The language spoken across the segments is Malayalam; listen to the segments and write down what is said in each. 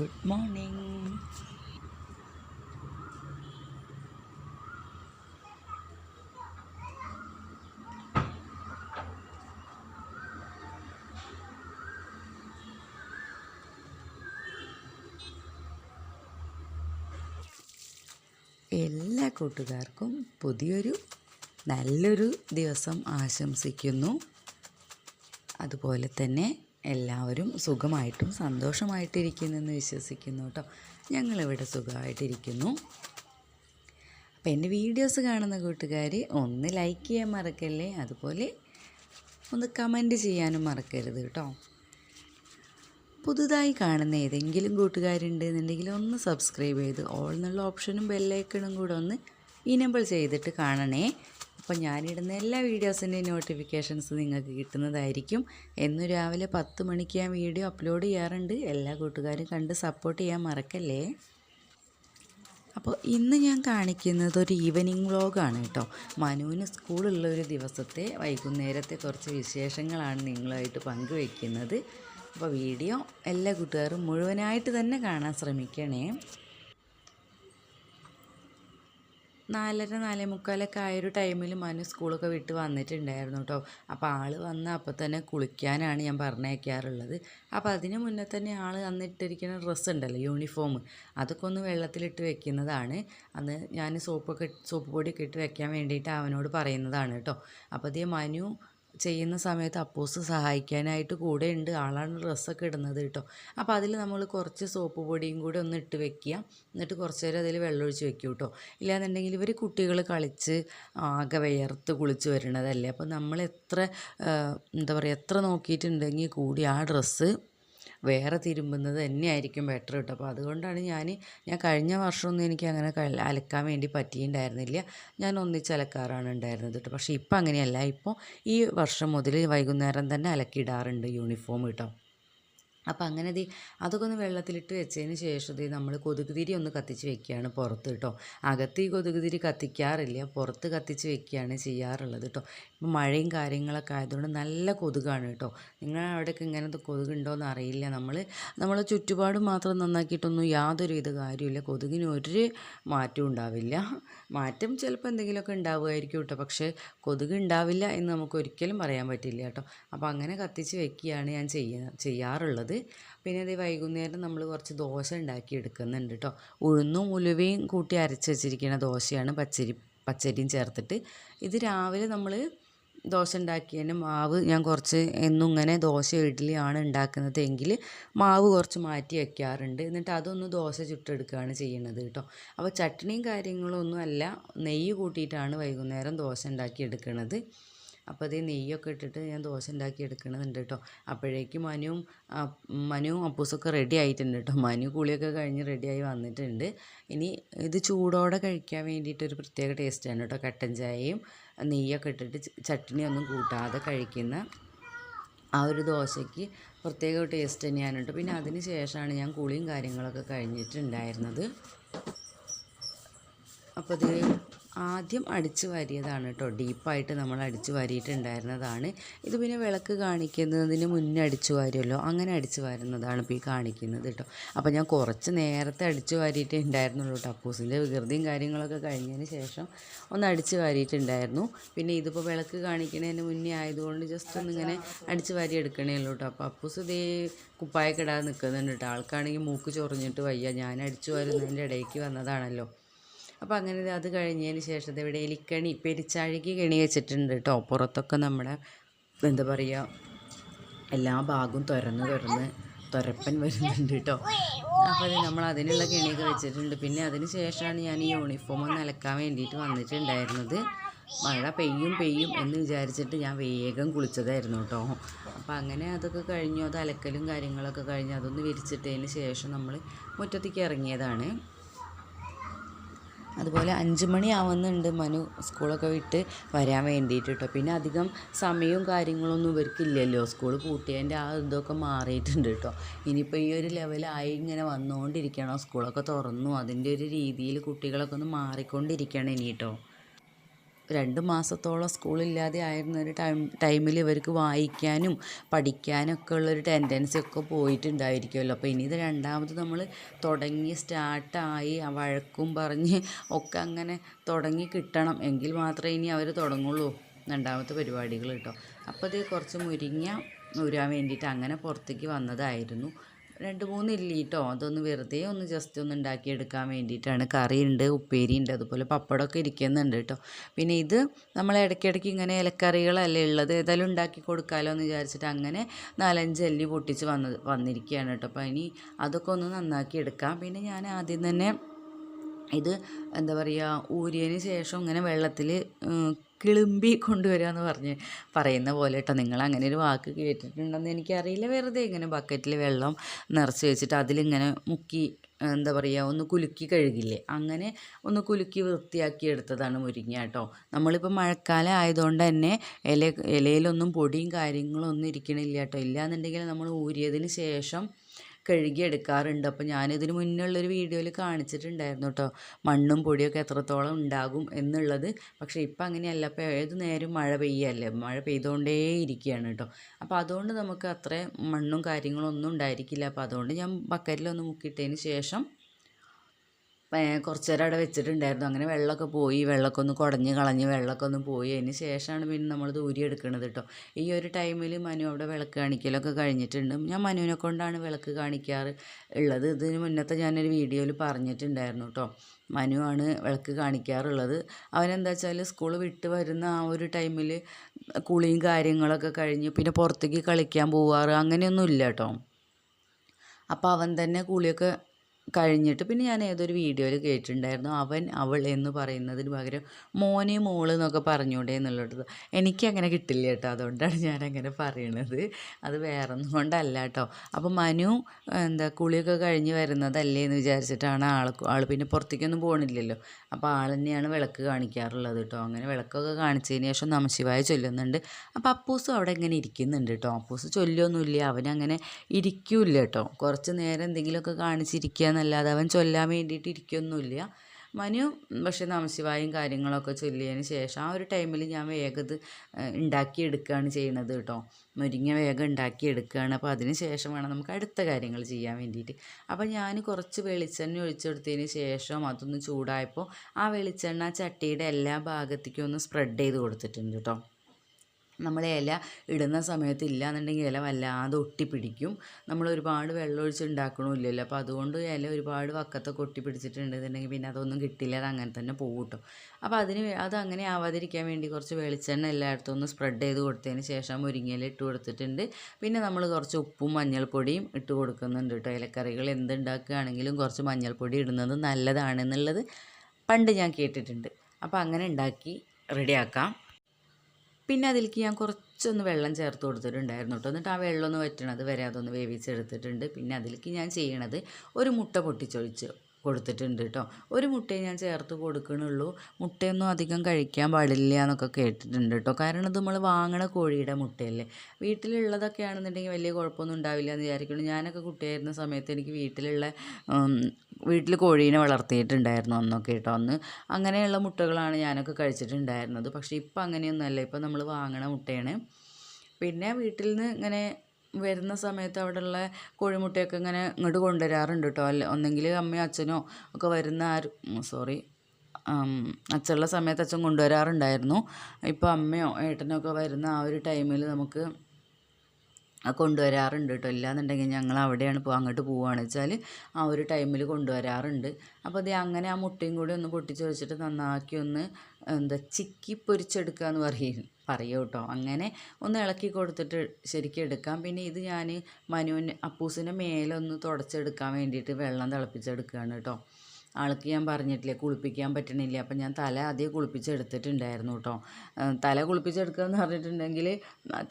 ഗുഡ് മോർണിംഗ് എല്ലാ കൂട്ടുകാർക്കും പുതിയൊരു നല്ലൊരു ദിവസം ആശംസിക്കുന്നു. അതുപോലെ തന്നെ എല്ലാവരും സുഖമായിട്ടും സന്തോഷമായിട്ടിരിക്കുന്നെന്ന് വിശ്വസിക്കുന്നു കേട്ടോ. ഞങ്ങളിവിടെ സുഖമായിട്ടിരിക്കുന്നു. അപ്പോൾ എന്റെ വീഡിയോസ് കാണുന്ന കൂട്ടുകാർ ഒന്ന് ലൈക്ക് ചെയ്യാൻ മറക്കല്ലേ? അതുപോലെ ഒന്ന് കമന്റ് ചെയ്യാനും മറക്കരുത് കേട്ടോ. പുതുതായി കാണുന്ന ഏതെങ്കിലും കൂട്ടുകാരുണ്ട് എന്നുണ്ടെങ്കിൽ ഒന്ന് സബ്സ്ക്രൈബ് ചെയ്ത് ഓൾ എന്നുള്ള ഓപ്ഷനും ബെല്ലൈക്കണും കൂടെ ഒന്ന് ഇനബിൾ ചെയ്തിട്ട് കാണണേ. അപ്പോൾ ഞാനിടുന്ന എല്ലാ വീഡിയോസിന്റെയും നോട്ടിഫിക്കേഷൻസ് നിങ്ങൾക്ക് കിട്ടുന്നതായിരിക്കും. എന്ന് രാവിലെ പത്ത് മണിക്ക് ഞാൻ വീഡിയോ അപ്ലോഡ് ചെയ്യാറുണ്ട്. എല്ലാ കൂട്ടുകാരും കണ്ട് സപ്പോർട്ട് ചെയ്യാൻ മറക്കല്ലേ? അപ്പോൾ ഇന്ന് ഞാൻ കാണിക്കുന്നത് ഒരു ഈവനിങ് വ്ളോഗാണ് കേട്ടോ. മനുവിന് സ്കൂളുള്ള ഒരു ദിവസത്തെ വൈകുന്നേരത്തെ കുറച്ച് വിശേഷങ്ങളാണ് നിങ്ങളായിട്ട് പങ്കുവയ്ക്കുന്നത് അപ്പോൾ വീഡിയോ എല്ലാ കൂട്ടുകാരും മുഴുവനായിട്ട് തന്നെ കാണാൻ ശ്രമിക്കണേ. നാലര നാലേ മുക്കാലൊക്കെ ആയൊരു ടൈമിൽ മനു സ്കൂളൊക്കെ വിട്ട് വന്നിട്ടുണ്ടായിരുന്നു കേട്ടോ അപ്പോൾ ആൾ വന്ന് അപ്പോൾ തന്നെ കുളിക്കാനാണ് ഞാൻ പറഞ്ഞേക്കാറുള്ളത് അപ്പോൾ അതിന് മുന്നേ തന്നെ ആൾ അന്നിട്ടിരിക്കുന്ന ഡ്രസ്സ് ഉണ്ടല്ലോ യൂണിഫോം. അതൊക്കെ ഒന്ന് വെള്ളത്തിലിട്ട് വെക്കുന്നതാണ്. അന്ന് ഞാൻ സോപ്പൊക്കെ സോപ്പ് പൊടിയൊക്കെ ഇട്ട് വെക്കാൻ വേണ്ടിയിട്ട് അവനോട് പറയുന്നതാണ് കേട്ടോ അപ്പോൾ അതേ മനു ചെയ്യുന്ന സമയത്ത് അപ്പൂസ് സഹായിക്കാനായിട്ട് കൂടെ ഉണ്ട്. ആളാണ് ഡ്രസ്സൊക്കെ ഇടുന്നത് കേട്ടോ. അപ്പോൾ അതിൽ നമ്മൾ കുറച്ച് സോപ്പ് പൊടിയും കൂടി ഒന്ന് ഇട്ട് വെക്കുക. എന്നിട്ട് കുറച്ച് നേരം അതിൽ വെള്ളമൊഴിച്ച് വെക്കും കേട്ടോ. ഇല്ലാന്നുണ്ടെങ്കിൽ ഇവർ കുട്ടികൾ കളിച്ച് ആകെ വിയർത്ത് കുളിച്ച് വരണതല്ലേ അപ്പോൾ നമ്മൾ എത്ര എന്താ പറയുക എത്ര നോക്കിയിട്ടുണ്ടെങ്കിൽ കൂടി ആ ഡ്രസ്സ് വേറെ തിരുമ്പുന്നത് തന്നെയായിരിക്കും ബെറ്റർ കേട്ടോ അപ്പോൾ അതുകൊണ്ടാണ് ഞാൻ ഞാൻ കഴിഞ്ഞ വർഷമൊന്നും എനിക്ക് അങ്ങനെ അലക്കാൻ വേണ്ടി പറ്റിയിട്ടുണ്ടായിരുന്നില്ല. ഞാൻ ഒന്നിച്ച് അലക്കാറാണ് ഉണ്ടായിരുന്നത് കേട്ടോ പക്ഷേ ഇപ്പം അങ്ങനെയല്ല. ഇപ്പോൾ ഈ വർഷം മുതൽ വൈകുന്നേരം തന്നെ അലക്കിയിടാറുണ്ട് യൂണിഫോം കേട്ടോ അപ്പോൾ അങ്ങനെ ഇത് അതൊക്കെ ഒന്ന് വെള്ളത്തിലിട്ട് വെച്ചതിന് ശേഷം ഇത് നമ്മൾ കൊതുക് തിരി ഒന്ന് കത്തിച്ച് വെക്കുകയാണ് പുറത്ത് കേട്ടോ അകത്ത് ഈ കൊതുക് തിരി കത്തിക്കാറില്ല പുറത്ത് കത്തിച്ച് വെക്കുകയാണ് ചെയ്യാറുള്ളത് കേട്ടോ ഇപ്പം മഴയും കാര്യങ്ങളൊക്കെ ആയതുകൊണ്ട് നല്ല കൊതുകാണ് കേട്ടോ നിങ്ങൾ അവിടെയൊക്കെ ഇങ്ങനത്തെ കൊതുകുണ്ടോ എന്ന് അറിയില്ല. നമ്മൾ നമ്മളെ ചുറ്റുപാട് മാത്രം നന്നാക്കിയിട്ടൊന്നും യാതൊരു വിധ കാര്യമില്ല കൊതുകിന് ഒരു മാറ്റവും ഉണ്ടാവില്ല. മാറ്റം ചിലപ്പോൾ എന്തെങ്കിലുമൊക്കെ ഉണ്ടാവുമായിരിക്കും കേട്ടോ പക്ഷേ കൊതുക് ഉണ്ടാവില്ല എന്ന് നമുക്ക് ഒരിക്കലും പറയാൻ പറ്റില്ല കേട്ടോ അപ്പോൾ അങ്ങനെ കത്തിച്ച് വെക്കുകയാണ് ഞാൻ ചെയ്യുക ചെയ്യാറുള്ളത്. പിന്നെ ഇത് വൈകുന്നേരം നമ്മൾ കുറച്ച് ദോശ ഉണ്ടാക്കി എടുക്കുന്നുണ്ട് കേട്ടോ ഉഴുന്നും ഉലുവയും കൂട്ടി അരച്ച് വെച്ചിരിക്കുന്ന ദോശയാണ് പച്ചരി പച്ചരിയും ചേർത്തിട്ട്. ഇത് രാവിലെ നമ്മൾ ദോശ ഉണ്ടാക്കിയതിന് മാവ് ഞാൻ കുറച്ച് എന്നും ഇങ്ങനെ ദോശ ഇഡ്ഡലിയാണ് ഉണ്ടാക്കുന്നത് എങ്കിൽ മാവ് കുറച്ച് മാറ്റി വയ്ക്കാറുണ്ട് എന്നിട്ട് അതൊന്ന് ദോശ ചുട്ടെടുക്കുകയാണ് ചെയ്യുന്നത് കേട്ടോ അപ്പോൾ ചട്നിയും കാര്യങ്ങളൊന്നും അല്ല. നെയ്യ് കൂട്ടിയിട്ടാണ് വൈകുന്നേരം ദോശ ഉണ്ടാക്കി എടുക്കുന്നത് അപ്പോൾ അതേ നെയ്യൊക്കെ ഇട്ടിട്ട് ഞാൻ ദോശ ഉണ്ടാക്കി എടുക്കണമെന്നുണ്ട് കേട്ടോ. അപ്പോഴേക്കും മനുവും മനുവും അപ്പൂസൊക്കെ റെഡി ആയിട്ടുണ്ട് കേട്ടോ. മനു കുളിയൊക്കെ കഴിഞ്ഞ് റെഡിയായി വന്നിട്ടുണ്ട്. ഇനി ഇത് ചൂടോടെ കഴിക്കാൻ വേണ്ടിയിട്ട് ഒരു പ്രത്യേക ടേസ്റ്റാണ് കേട്ടോ. കട്ടൻ ചായയും നെയ്യൊക്കെ ഇട്ടിട്ട് ചട്ടിനിയൊന്നും കൂട്ടാതെ കഴിക്കുന്ന ആ ഒരു ദോശയ്ക്ക് പ്രത്യേക ടേസ്റ്റ് തന്നെയാണ് കേട്ടോ. പിന്നെ അതിന് ശേഷമാണ് ഞാൻ കുളിയും കാര്യങ്ങളൊക്കെ കഴിഞ്ഞിട്ടുണ്ടായിരുന്നത്. അപ്പോൾ ഇത് ആദ്യം അടിച്ച് വാരിയതാണ് കേട്ടോ. ഡീപ്പായിട്ട് നമ്മൾ അടിച്ച് വാരിയിട്ടുണ്ടായിരുന്നതാണ്. ഇത് പിന്നെ വിളക്ക് കാണിക്കുന്നതിന് മുന്നേ അടിച്ച് വാരുമല്ലോ. അങ്ങനെ അടിച്ച് വാരുന്നതാണ് ഇപ്പോൾ ഈ കാണിക്കുന്നത് കേട്ടോ. അപ്പോൾ ഞാൻ കുറച്ച് നേരത്തെ അടിച്ച് വാരിയിട്ടേ ഉണ്ടായിരുന്നുള്ളൂ കേട്ടോ. അപ്പൂസിന്റെ വികൃതിയും കാര്യങ്ങളൊക്കെ കഴിഞ്ഞതിന് ശേഷം ഒന്ന് അടിച്ച് വാരിയിട്ടുണ്ടായിരുന്നു. പിന്നെ ഇതിപ്പോൾ വിളക്ക് കാണിക്കുന്നതിന് മുന്നേ ആയതുകൊണ്ട് ജസ്റ്റ് ഒന്നിങ്ങനെ അടിച്ച് വാരി എടുക്കണേ ഉള്ളൂ കേട്ടോ. അപ്പോൾ അപ്പൂസ് ഇതേ കുപ്പായൊക്കെ നിൽക്കുന്നുണ്ട് കേട്ടോ. ആൾക്കാണെങ്കിൽ മൂക്ക് ചൊറിഞ്ഞിട്ട് വയ്യ. ഞാൻ അടിച്ചു വാരുന്നതിന്റെ ഇടയ്ക്ക് വന്നതാണല്ലോ. അപ്പോൾ അങ്ങനെ അത് കഴിഞ്ഞതിന് ശേഷം ഇവിടെ എലിക്കണി പെരിച്ചാഴിക്ക് കെണി വെച്ചിട്ടുണ്ട് കേട്ടോ. പുറത്തൊക്കെ നമ്മുടെ എന്താ പറയുക എല്ലാ ഭാഗവും തുറന്ന് തുറന്ന് തുരപ്പൻ വരുന്നുണ്ട് കേട്ടോ. അപ്പോൾ അത് നമ്മൾ അതിനുള്ള കെണിയൊക്കെ വെച്ചിട്ടുണ്ട്. പിന്നെ അതിന് ശേഷമാണ് ഞാൻ ഈ യൂണിഫോം ഒന്ന് അലക്കാൻ വേണ്ടിയിട്ട് വന്നിട്ടുണ്ടായിരുന്നത്. മഴ പെയ്യും പെയ്യും എന്ന് വിചാരിച്ചിട്ട് ഞാൻ വേഗം കുളിച്ചതായിരുന്നു കേട്ടോ. അപ്പോൾ അങ്ങനെ അതൊക്കെ കഴിഞ്ഞു. അത് അലക്കലും കാര്യങ്ങളൊക്കെ കഴിഞ്ഞ് അതൊന്ന് വിരിച്ചിട്ടതിന് ശേഷം നമ്മൾ മുറ്റത്തേക്ക് ഇറങ്ങിയതാണ്. അതുപോലെ അഞ്ച് മണി ആവുന്നുണ്ട് മനു സ്കൂളൊക്കെ വിട്ട് വരാൻ വേണ്ടിയിട്ട് കേട്ടോ പിന്നെ അധികം സമയവും കാര്യങ്ങളൊന്നും ഇവർക്കില്ലല്ലോ. സ്കൂൾ പൂട്ടിയതിന്റെ ആ ഇതൊക്കെ മാറിയിട്ടുണ്ട് കേട്ടോ ഇനിയിപ്പോൾ ഈ ഒരു ലെവലായി ഇങ്ങനെ വന്നുകൊണ്ടിരിക്കണം? സ്കൂളൊക്കെ തുറന്നു. അതിന്റെ ഒരു രീതിയിൽ കുട്ടികളൊക്കെ ഒന്ന് മാറിക്കൊണ്ടിരിക്കണം ഇനി കേട്ടോ രണ്ട് മാസത്തോളം സ്കൂളില്ലാതെ ആയിരുന്ന ഒരു ടൈം ടൈമിൽ ഇവർക്ക് വായിക്കാനും പഠിക്കാനൊക്കെ ഉള്ളൊരു ടെൻഡൻസി ഒക്കെ പോയിട്ടുണ്ടായിരിക്കുമല്ലോ അപ്പോൾ ഇനി ഇത് രണ്ടാമത് നമ്മൾ തുടങ്ങി സ്റ്റാർട്ടായി വഴക്കും പറഞ്ഞ് ഒക്കെ അങ്ങനെ തുടങ്ങി കിട്ടണം. എങ്കിൽ മാത്രമേ ഇനി അവർ തുടങ്ങുള്ളൂ രണ്ടാമത്തെ പരിപാടികൾ കേട്ടോ. അപ്പോൾ ഇത് കുറച്ച് മുരിങ്ങ ഊരാൻ വേണ്ടിയിട്ട് അങ്ങനെ പുറത്തേക്ക് വന്നതായിരുന്നു. രണ്ട് മൂന്ന് ഇല്ലി കേട്ടോ അതൊന്ന് വെറുതെ ഒന്ന് ജസ്റ്റ് ഒന്ന് ഉണ്ടാക്കിയെടുക്കാൻ വേണ്ടിയിട്ടാണ്. കറിയുണ്ട് ഉപ്പേരിയുണ്ട് അതുപോലെ പപ്പടമൊക്കെ ഇരിക്കുന്നുണ്ട് കേട്ടോ. പിന്നെ ഇത് നമ്മൾ ഇടയ്ക്കിടയ്ക്ക് ഇങ്ങനെ ഇലക്കറികളല്ലേ ഉള്ളത് ഏതായാലും ഉണ്ടാക്കി കൊടുക്കാമല്ലോ എന്ന് വിചാരിച്ചിട്ട് അങ്ങനെ നാലഞ്ച് അല്ലി പൊട്ടിച്ച് വന്ന് വന്നിരിക്കുകയാണ് കേട്ടോ. അപ്പോൾ ഇനി അതൊക്കെ ഒന്ന് നന്നാക്കി എടുക്കാം. പിന്നെ ഞാൻ ആദ്യം തന്നെ ഇത് എന്താ പറയുക ഊരിയതിന് ശേഷം ഇങ്ങനെ വെള്ളത്തിൽ കിളുമ്പി കൊണ്ടുവരിക എന്ന് പറഞ്ഞ് പറയുന്ന പോലെ കേട്ടോ. നിങ്ങൾ അങ്ങനെ ഒരു വാക്ക് കേട്ടിട്ടുണ്ടെന്ന് എനിക്കറിയില്ല. വെറുതെ ഇങ്ങനെ ബക്കറ്റിൽ വെള്ളം നിറച്ച് വെച്ചിട്ട് അതിലിങ്ങനെ മുക്കി എന്താ പറയുക ഒന്ന് കുലുക്കി കഴുകില്ലേ? അങ്ങനെ ഒന്ന് കുലുക്കി വൃത്തിയാക്കി എടുത്തതാണ് മുരിങ്ങ കേട്ടോ. നമ്മളിപ്പോൾ മഴക്കാലം ആയതുകൊണ്ട് തന്നെ ഇല ഇലയിലൊന്നും പൊടിയും കാര്യങ്ങളും ഒന്നും ഇരിക്കണില്ല കേട്ടോ. ഇല്ലയെന്നുണ്ടെങ്കിൽ നമ്മൾ ഊരിയതിന് ശേഷം കഴുകി എടുക്കാറുണ്ട് അപ്പോൾ ഞാനിതിന് മുന്നേ ഉള്ളൊരു വീഡിയോയിൽ കാണിച്ചിട്ടുണ്ടായിരുന്നു കേട്ടോ മണ്ണും പൊടിയൊക്കെ എത്രത്തോളം ഉണ്ടാകും എന്നുള്ളത്. പക്ഷേ ഇപ്പം അങ്ങനെയല്ല. അപ്പോൾ ഏത് നേരം മഴ പെയ്യല്ലേ? മഴ പെയ്തുകൊണ്ടേ ഇരിക്കുകയാണ് കേട്ടോ അപ്പോൾ അതുകൊണ്ട് നമുക്ക് അത്ര മണ്ണും കാര്യങ്ങളൊന്നും ഉണ്ടായിരിക്കില്ല. അപ്പോൾ അതുകൊണ്ട് ഞാൻ ബക്കറ്റിലൊന്ന് മുക്കിയിട്ടതിന് ശേഷം കുറച്ച് നേരം അവിടെ വെച്ചിട്ടുണ്ടായിരുന്നു. അങ്ങനെ വെള്ളമൊക്കെ പോയി വെള്ളമൊക്കെ ഒന്ന് കുടഞ്ഞ് കളഞ്ഞ് വെള്ളമൊക്കെ ഒന്ന് പോയി. അതിന് ശേഷമാണ് പിന്നെ നമ്മൾ ദൂരി എടുക്കുന്നത് കേട്ടോ ഈ ഒരു ടൈമിൽ മനു അവിടെ വിളക്ക് കാണിക്കലൊക്കെ കഴിഞ്ഞിട്ടുണ്ട്. ഞാൻ മനുവിനെ കൊണ്ടാണ് വിളക്ക് കാണിക്കാറ് ഉള്ളത്. ഇതിന് മുന്നത്തെ ഞാനൊരു വീഡിയോയിൽ പറഞ്ഞിട്ടുണ്ടായിരുന്നു കേട്ടോ മനുവാണ് വിളക്ക് കാണിക്കാറുള്ളത്. അവനെന്താ വെച്ചാൽ സ്കൂൾ വിട്ട് വരുന്ന ആ ഒരു ടൈമിൽ കുളിയും കാര്യങ്ങളൊക്കെ കഴിഞ്ഞ് പിന്നെ പുറത്തേക്ക് കളിക്കാൻ പോവാറ് അങ്ങനെയൊന്നും ഇല്ല കേട്ടോ അപ്പോൾ അവൻ തന്നെ കുളിയൊക്കെ കഴിഞ്ഞിട്ട് പിന്നെ ഞാൻ ഏതൊരു വീഡിയോയിൽ കേട്ടിട്ടുണ്ടായിരുന്നു. അവൻ അവൾ എന്ന് പറയുന്നതിന് പകരം മോനെ മോൾ എന്നൊക്കെ പറഞ്ഞൂടെ എന്നുള്ളത് എനിക്കങ്ങനെ കിട്ടില്ല കേട്ടോ. അതുകൊണ്ടാണ് ഞാൻ അങ്ങനെ പറയണത്. അത് വേറെ ഒന്നും കൊണ്ടല്ല കേട്ടോ. അപ്പോൾ മനു എന്താ കുളിയൊക്കെ കഴിഞ്ഞ് വരുന്നതല്ലേ എന്ന് വിചാരിച്ചിട്ടാണ് ആൾ ആൾ പിന്നെ പുറത്തേക്കൊന്നും പോകണില്ലല്ലോ അപ്പോൾ ആൾ തന്നെയാണ് വിളക്ക് കാണിക്കാറുള്ളത് കേട്ടോ. അങ്ങനെ വിളക്കൊക്കെ കാണിച്ചതിന് ശേഷം നമശിവായ ചൊല്ലുന്നുണ്ട്. അപ്പോൾ അപ്പൂസും അവിടെ ഇങ്ങനെ ഇരിക്കുന്നുണ്ട് കേട്ടോ. അപ്പൂസ് ചൊല്ലൊന്നുമില്ല അവനങ്ങനെ ഇരിക്കൂല കേട്ടോ. കുറച്ച് നേരം എന്തെങ്കിലുമൊക്കെ കാണിച്ചിരിക്കുക എന്നല്ലാതെ അവൻ ചൊല്ലാൻ വേണ്ടിയിട്ട് ഇരിക്കൊന്നുമില്ല. മനു പക്ഷേ നമശിവായും കാര്യങ്ങളൊക്കെ ചൊല്ലിയതിന് ശേഷം ആ ഒരു ടൈമിൽ ഞാൻ വേഗത് ഉണ്ടാക്കിയെടുക്കുകയാണ് ചെയ്യണത് കേട്ടോ. മുരിങ്ങ വേഗം ഉണ്ടാക്കിയെടുക്കുകയാണ്. അപ്പോൾ അതിന് ശേഷം വേണം നമുക്ക് അടുത്ത കാര്യങ്ങൾ ചെയ്യാൻ വേണ്ടിയിട്ട്. അപ്പോൾ ഞാൻ കുറച്ച് വെളിച്ചെണ്ണ ഒഴിച്ചെടുത്തതിന് ശേഷം അതൊന്ന് ചൂടായപ്പോൾ ആ വെളിച്ചെണ്ണ ചട്ടിയുടെ എല്ലാ ഭാഗത്തേക്കും ഒന്ന് സ്പ്രെഡ് ചെയ്ത് കൊടുത്തിട്ടുണ്ട് കേട്ടോ. നമ്മൾ ഇല ഇടുന്ന സമയത്ത് ഇല്ലയെന്നുണ്ടെങ്കിൽ ഇല വല്ലാതെ ഒട്ടിപ്പിടിക്കും. നമ്മൾ ഒരുപാട് വെള്ളം ഒഴിച്ച് ഉണ്ടാക്കണമില്ലല്ലോ. അപ്പോൾ അതുകൊണ്ട് ഇല ഒരുപാട് വക്കത്തൊക്കെ ഒട്ടിപ്പിടിച്ചിട്ടുണ്ടെന്നുണ്ടെങ്കിൽ പിന്നെ അതൊന്നും കിട്ടില്ല. അത് അങ്ങനെ തന്നെ പോകും കേട്ടോ. അപ്പോൾ അതിന് അത് അങ്ങനെ ആവാതിരിക്കാൻ വേണ്ടി കുറച്ച് വെളിച്ചെണ്ണ എല്ലായിടത്തും ഒന്ന് സ്പ്രെഡ് ചെയ്ത് കൊടുത്തതിന് ശേഷം മുരിങ്ങയില ഇട്ട് കൊടുത്തിട്ടുണ്ട്. പിന്നെ നമ്മൾ കുറച്ച് ഉപ്പും മഞ്ഞൾപ്പൊടിയും ഇട്ട് കൊടുക്കുന്നുണ്ട് കേട്ടോ. ഇലക്കറികൾ എന്തുണ്ടാക്കുകയാണെങ്കിലും കുറച്ച് മഞ്ഞൾപ്പൊടി ഇടുന്നത് നല്ലതാണെന്നുള്ളത് പണ്ട് ഞാൻ കേട്ടിട്ടുണ്ട്. അപ്പോൾ അങ്ങനെ ഉണ്ടാക്കി റെഡിയാക്കാം. പിന്നെ അതിലേക്ക് ഞാൻ കുറച്ചൊന്ന് വെള്ളം ചേർത്ത് കൊടുത്തിട്ടുണ്ടായിരുന്നു കേട്ടോ. എന്നിട്ട് ആ വെള്ളം ഒന്ന് വറ്റണത് വരെ അതൊന്ന് വേവിച്ചെടുത്തിട്ടുണ്ട്. പിന്നെ അതിലേക്ക് ഞാൻ ചെയ്യണത് ഒരു മുട്ട പൊട്ടിച്ചൊഴിച്ച് കൊടുത്തിട്ടുണ്ട് കേട്ടോ. ഒരു മുട്ടയെ ഞാൻ ചേർത്ത് കൊടുക്കണുള്ളൂ. മുട്ടയൊന്നും അധികം കഴിക്കാൻ പാടില്ല എന്നൊക്കെ കേട്ടിട്ടുണ്ട് കേട്ടോ. കാരണം ഇത് നമ്മൾ വാങ്ങണ കോഴിയുടെ മുട്ടയല്ലേ. വീട്ടിലുള്ളതൊക്കെ ആണെന്നുണ്ടെങ്കിൽ വലിയ കുഴപ്പമൊന്നും ഉണ്ടാവില്ല എന്ന് വിചാരിക്കുന്നു. ഞാനൊക്കെ കുട്ടിയായിരുന്ന സമയത്ത് എനിക്ക് വീട്ടിലുള്ള വീട്ടിൽ കോഴീനെ വളർത്തിയിട്ടുണ്ടായിരുന്നു അന്നൊക്കെ കേട്ടോ. അന്ന് അങ്ങനെയുള്ള മുട്ടകളാണ് ഞാനൊക്കെ കഴിച്ചിട്ടുണ്ടായിരുന്നത്. പക്ഷേ ഇപ്പം അങ്ങനെയൊന്നുമല്ല ഇപ്പം നമ്മൾ വാങ്ങണ മുട്ടയാണ്. പിന്നെ വീട്ടിൽ നിന്ന് ഇങ്ങനെ വരുന്ന സമയത്ത് അവിടെയുള്ള കോഴിമുട്ടയൊക്കെ ഇങ്ങനെ ഇങ്ങോട്ട് കൊണ്ടുവരാറുണ്ട് കേട്ടോ. അല്ല ഒന്നെങ്കിൽ അമ്മയോ അച്ഛനോ ഒക്കെ വരുന്ന ആരും സോറി അച്ഛനുള്ള സമയത്ത് അച്ഛൻ കൊണ്ടുവരാറുണ്ടായിരുന്നു. ഇപ്പോൾ അമ്മയോ ഏട്ടനോ ഒക്കെ വരുന്ന ആ ഒരു ടൈമിൽ നമുക്ക് കൊണ്ടുവരാറുണ്ട് കേട്ടോ. ഇല്ലാന്നുണ്ടെങ്കിൽ ഞങ്ങൾ അവിടെയാണ് ഇപ്പോൾ അങ്ങോട്ട് പോവുകയാണ് വെച്ചാൽ ആ ഒരു ടൈമിൽ കൊണ്ടുവരാറുണ്ട്. അപ്പോൾ അത് അങ്ങനെ ആ മുട്ടയും കൂടി ഒന്ന് പൊട്ടിച്ച് വെച്ചിട്ട് നന്നാക്കി ഒന്ന് എന്താ ചിക്കി പൊരിച്ചെടുക്കുക എന്ന് പറയും. പറയൂ കേട്ടോ. അങ്ങനെ ഒന്ന് ഇളക്കി കൊടുത്തിട്ട് ശരിക്കും എടുക്കാം. പിന്നെ ഇത് ഞാൻ മനുവിന് അപ്പൂസിന്റെ മേലെ ഒന്ന് തുടച്ചെടുക്കാൻ വേണ്ടിയിട്ട് വെള്ളം തിളപ്പിച്ചെടുക്കുകയാണ് കേട്ടോ. ആൾക്ക് ഞാൻ പറഞ്ഞിട്ടില്ലേ കുളിപ്പിക്കാൻ പറ്റണില്ല. അപ്പം ഞാൻ തല ആദ്യം കുളിപ്പിച്ചെടുത്തിട്ടുണ്ടായിരുന്നു കേട്ടോ. തല കുളിപ്പിച്ചെടുക്കുക എന്ന് പറഞ്ഞിട്ടുണ്ടെങ്കിൽ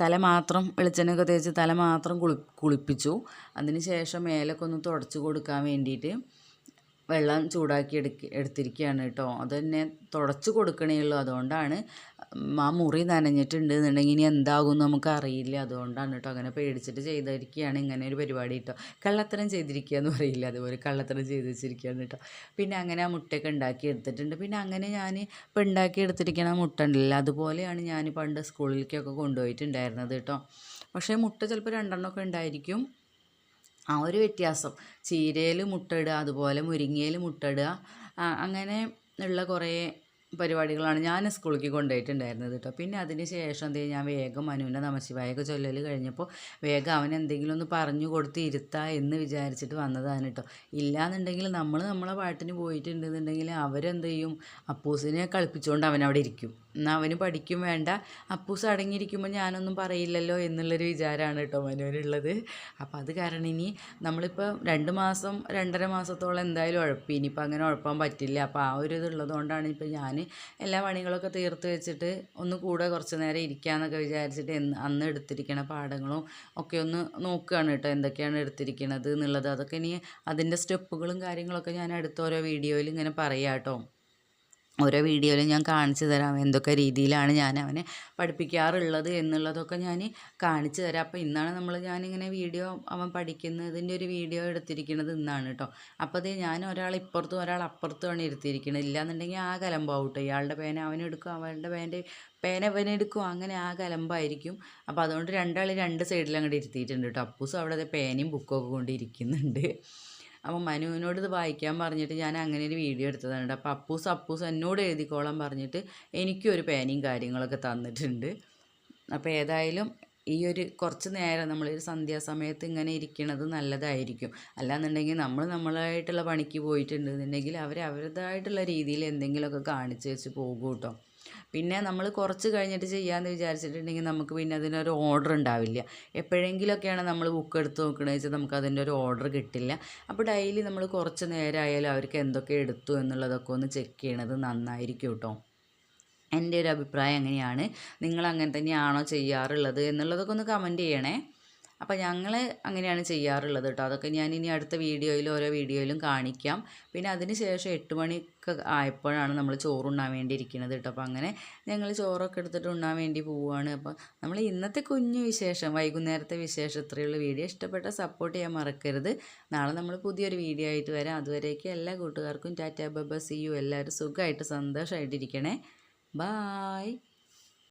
തല മാത്രം വെളിച്ചെണ്ണയൊക്കെ തേച്ച് തല മാത്രം കുളി കുളിപ്പിച്ചു. അതിന് ശേഷം മേലൊക്കെ ഒന്ന് തുടച്ച് കൊടുക്കാൻ വേണ്ടിയിട്ട് വെള്ളം ചൂടാക്കി എടുക്ക എടുത്തിരിക്കുകയാണ് കേട്ടോ. അത് തന്നെ തുടച്ച് കൊടുക്കണേ ഉള്ളൂ. അതുകൊണ്ടാണ് ആ മുറി നനഞ്ഞിട്ടുണ്ട് എന്നുണ്ടെങ്കിൽ ഇനി എന്താകും നമുക്ക് അറിയില്ല. അതുകൊണ്ടാണ് കേട്ടോ അങ്ങനെ പേടിച്ചിട്ട് ചെയ്തിരിക്കുകയാണ് ഇങ്ങനെ ഒരു പരിപാടി കേട്ടോ. കള്ളത്തരം ചെയ്തിരിക്കുക എന്ന് പറയില്ല? അതുപോലെ കള്ളത്തരം ചെയ്ത് വെച്ചിരിക്കുകയാണ് കേട്ടോ. പിന്നെ അങ്ങനെ ആ മുട്ടയൊക്കെ ഉണ്ടാക്കി എടുത്തിട്ടുണ്ട്. പിന്നെ അങ്ങനെ ഞാൻ ഇപ്പോൾ ഉണ്ടാക്കി എടുത്തിരിക്കണ മുട്ട ഉണ്ടല്ലോ അതുപോലെയാണ് ഞാൻ പണ്ട് സ്കൂളിലേക്കൊക്കെ കൊണ്ടുപോയിട്ടുണ്ടായിരുന്നത് കേട്ടോ. പക്ഷേ മുട്ട ചിലപ്പോൾ രണ്ടെണ്ണമൊക്കെ ഉണ്ടായിരിക്കും. ആ ഒരു വ്യത്യാസം. ചീരയിൽ മുട്ടയിടുക അതുപോലെ മുരിങ്ങയിൽ മുട്ടയിടുക അങ്ങനെ ഉള്ള കുറേ പരിപാടികളാണ് ഞാൻ സ്കൂളിലേക്ക് കൊണ്ടുപോയിട്ടുണ്ടായിരുന്നത് കേട്ടോ പിന്നെ അതിന് ശേഷം എന്ത് ഞാൻ വേഗം മനുവിന്റെ നമശിവായൊക്കെ ചൊല്ലൽ കഴിഞ്ഞപ്പോൾ വേഗം അവൻ എന്തെങ്കിലും ഒന്ന് പറഞ്ഞു കൊടുത്ത് ഇരുത്താ എന്ന് വിചാരിച്ചിട്ട് വന്നതാണ് കേട്ടോ ഇല്ലാന്നുണ്ടെങ്കിൽ നമ്മൾ നമ്മളെ പാട്ടിന് പോയിട്ടുണ്ടെന്നുണ്ടെങ്കിൽ അവരെന്ത് ചെയ്യും? അപ്പൂസിനെ കളിപ്പിച്ചുകൊണ്ട് അവൻ അവിടെ ഇരിക്കും. എന്നാൽ അവന് പഠിക്കും വേണ്ട. അപ്പൂസ് അടങ്ങിയിരിക്കുമ്പോൾ ഞാനൊന്നും പറയില്ലല്ലോ എന്നുള്ളൊരു വിചാരമാണ് കേട്ടോ മനുവിനുള്ളത്. അപ്പോൾ അത് കാരണം ഇനി നമ്മളിപ്പോൾ രണ്ട് മാസം രണ്ടര മാസത്തോളം എന്തായാലും ഉഴപ്പി ഇനിയിപ്പോൾ അങ്ങനെ ഉഴപ്പാൻ പറ്റില്ല. അപ്പോൾ ആ ഒരു ഇതുള്ളതുകൊണ്ടാണ് ഇപ്പോൾ ഞാൻ എല്ലാ പണികളൊക്കെ തീർത്ത് വെച്ചിട്ട് ഒന്ന് കൂടെ കുറച്ച് നേരം ഇരിക്കാമെന്നൊക്കെ വിചാരിച്ചിട്ട് അന്ന് എടുത്തിരിക്കണ പാഠങ്ങളും ഒക്കെ ഒന്ന് നോക്കുകയാണ് കേട്ടോ. എന്തൊക്കെയാണ് എടുത്തിരിക്കണത് എന്നുള്ളത്. അതൊക്കെ ഇനി അതിന്റെ സ്റ്റെപ്പുകളും കാര്യങ്ങളൊക്കെ ഞാൻ അടുത്ത ഓരോ വീഡിയോയിൽ ഇങ്ങനെ പറയാം കേട്ടോ. ഓരോ വീഡിയോയിലും ഞാൻ കാണിച്ചു തരാം. എന്തൊക്കെ രീതിയിലാണ് ഞാൻ അവനെ പഠിപ്പിക്കാറുള്ളത് എന്നുള്ളതൊക്കെ ഞാൻ കാണിച്ചു തരാം. അപ്പോൾ ഇന്നാണ് നമ്മൾ ഞാനിങ്ങനെ വീഡിയോ അവൻ പഠിക്കുന്നതിന്റെ ഒരു വീഡിയോ എടുത്തിരിക്കുന്നത് ഇന്നാണ് കേട്ടോ അപ്പോൾ അത് ഞാൻ ഒരാൾ ഇപ്പുറത്തും ഒരാൾ അപ്പുറത്തുമാണ് ഇരുത്തിയിരിക്കുന്നത് ഇല്ലാന്നുണ്ടെങ്കിൽ ആ കലമ്പാവും കേട്ടോ ഇയാളുടെ പേന അവനെടുക്കും അവളുടെ പേന്റെ പേന അവനെടുക്കും അങ്ങനെ ആ കലമ്പായിരിക്കും. അപ്പോൾ അതുകൊണ്ട് രണ്ടാൾ രണ്ട് സൈഡിൽ അങ്ങോട്ട് ഇരുത്തിയിട്ടുണ്ട് കേട്ടോ അപ്പൂസും അവിടെ പേനയും ബുക്കൊക്കെ കൊണ്ടിരിക്കുന്നുണ്ട്. അപ്പോൾ മനുവിനോട് ഇത് വായിക്കാൻ പറഞ്ഞിട്ട് ഞാൻ അങ്ങനെ ഒരു വീഡിയോ എടുത്തതാണ് അപ്പോൾ അപ്പൂസ് അപ്പൂസ് എന്നോട് എഴുതിക്കോളാൻ പറഞ്ഞിട്ട് എനിക്കൊരു പേനയും കാര്യങ്ങളൊക്കെ തന്നിട്ടുണ്ട്. അപ്പോൾ ഏതായാലും ഈ ഒരു കുറച്ച് നേരം നമ്മളൊരു സന്ധ്യാസമയത്ത് ഇങ്ങനെ ഇരിക്കണത് നല്ലതായിരിക്കും. അല്ലാന്നുണ്ടെങ്കിൽ നമ്മൾ നമ്മളായിട്ടുള്ള പണിക്ക് പോയിട്ടുണ്ടെന്നുണ്ടെങ്കിൽ അവർ അവരുടേതായിട്ടുള്ള രീതിയിൽ എന്തെങ്കിലുമൊക്കെ കാണിച്ച് വെച്ച് പോകും കേട്ടോ പിന്നെ നമ്മൾ കുറച്ച് കഴിഞ്ഞിട്ട് ചെയ്യാമെന്ന് വിചാരിച്ചിട്ടുണ്ടെങ്കിൽ നമുക്ക് പിന്നെ അതിനൊരു ഓർഡർ ഉണ്ടാവില്ല. എപ്പോഴെങ്കിലൊക്കെയാണ് നമ്മൾ ബുക്ക് എടുത്ത് നോക്കണമെന്ന് വെച്ചാൽ നമുക്ക് അതിന്റെ ഒരു ഓർഡർ കിട്ടില്ല. അപ്പോൾ ഡെയിലി നമ്മൾ കുറച്ച് നേരമായാലും അവർക്ക് എന്തൊക്കെ എടുത്തു എന്നുള്ളതൊക്കെ ഒന്ന് ചെക്ക് ചെയ്യണത് നന്നായിരിക്കും കേട്ടോ. എന്റെ ഒരു അഭിപ്രായം അങ്ങനെയാണ് നിങ്ങൾ അങ്ങനെ തന്നെയാണോ ചെയ്യാറുള്ളത് എന്നുള്ളതൊക്കെ ഒന്ന് കമന്റ് ചെയ്യണേ. അപ്പോൾ ഞങ്ങൾ അങ്ങനെയാണ് ചെയ്യാറുള്ളത് കേട്ടോ അതൊക്കെ ഞാൻ ഇനി അടുത്ത വീഡിയോയിലും ഓരോ വീഡിയോയിലും കാണിക്കാം. പിന്നെ അതിന് ശേഷം എട്ട് മണിയൊക്കെ ആയപ്പോഴാണ് നമ്മൾ ചോറുണ്ണാൻ വേണ്ടി ഇരിക്കുന്നത് കേട്ടോ അപ്പോൾ അങ്ങനെ ഞങ്ങൾ ചോറൊക്കെ എടുത്തിട്ട് ഉണ്ണാൻ വേണ്ടി പോവുകയാണ് അപ്പോൾ നമ്മൾ ഇന്നത്തെ കുഞ്ഞു വിശേഷം വൈകുന്നേരത്തെ വിശേഷം ഇത്രയുള്ള. വീഡിയോ ഇഷ്ടപ്പെട്ട സപ്പോർട്ട് ചെയ്യാൻ മറക്കരുത്. നാളെ നമ്മൾ പുതിയൊരു വീഡിയോ ആയിട്ട് വരാം. അതുവരേക്കും എല്ലാ കൂട്ടുകാർക്കും ടാറ്റാ ബബ സി യു. എല്ലാവരും സുഖമായിട്ട് സന്തോഷമായിട്ടിരിക്കണേ ബായ്.